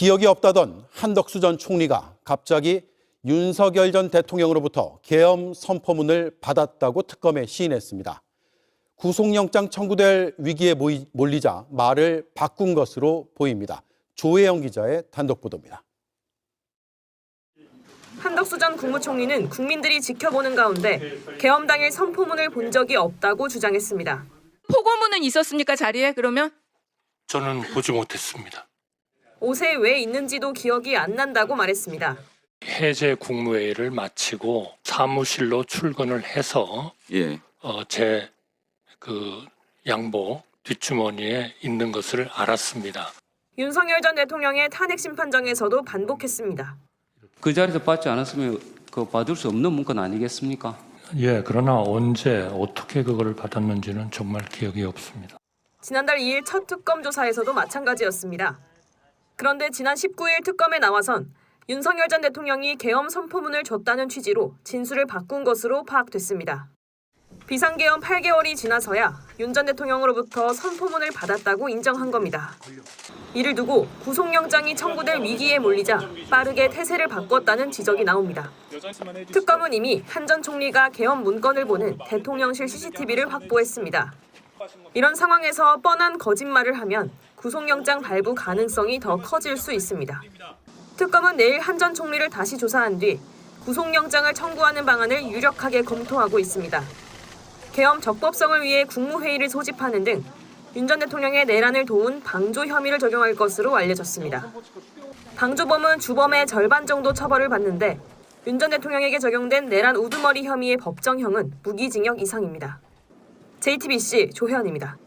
기억이 없다던 한덕수 전 총리가 갑자기 윤석열 전 대통령으로부터 계엄 선포문을 받았다고 특검에 시인했습니다. 구속영장 청구될 위기에 모이- 몰리자 말을 바꾼 것으로 보입니다. 조혜영 기자의 단독 보도입니다. 한덕수 전 국무총리는 국민들이 지켜보는 가운데 계엄 당일 선포문을 본 적이 없다고 주장했습니다. 포고문은 있었습니까 자리에 그러면? 저는 보지 못했습니다. 옷에 왜 있는지도 기억이 안 난다고 말했습니다. 해제 국무회의를 마치고 사무실로 출근을 해서 예. 어, 제그 양복 뒷주머니에 있는 것을 알았습니다. 윤석열 전 대통령의 탄핵 심판정에서도 반복했습니다. 그 자리에서 받지 않았으면 그 받을 수 없는 문건 아니겠습니까? 예, 그러나 언제 어떻게 그거를 받았는지는 정말 기억이 없습니다. 지난달 2일 첫 특검 조사에서도 마찬가지였습니다. 그런데 지난 19일 특검에 나와선 윤석열 전 대통령이 계엄 선포문을 줬다는 취지로 진술을 바꾼 것으로 파악됐습니다. 비상계엄 8개월이 지나서야 윤 전 대통령으로부터 선포문을 받았다고 인정한 겁니다. 이를 두고 구속영장이 청구될 위기에 몰리자 빠르게 태세를 바꿨다는 지적이 나옵니다. 특검은 이미 한 전 총리가 계엄 문건을 보는 대통령실 CCTV를 확보했습니다. 이런 상황에서 뻔한 거짓말을 하면 구속영장 발부 가능성이 더 커질 수 있습니다. 특검은 내일 한 전 총리를 다시 조사한 뒤 구속영장을 청구하는 방안을 유력하게 검토하고 있습니다. 계엄 적법성을 위해 국무회의를 소집하는 등 윤 전 대통령의 내란을 도운 방조 혐의를 적용할 것으로 알려졌습니다. 방조범은 주범의 절반 정도 처벌을 받는데 윤 전 대통령에게 적용된 내란 우두머리 혐의의 법정형은 무기징역 이상입니다. JTBC 조혜연입니다.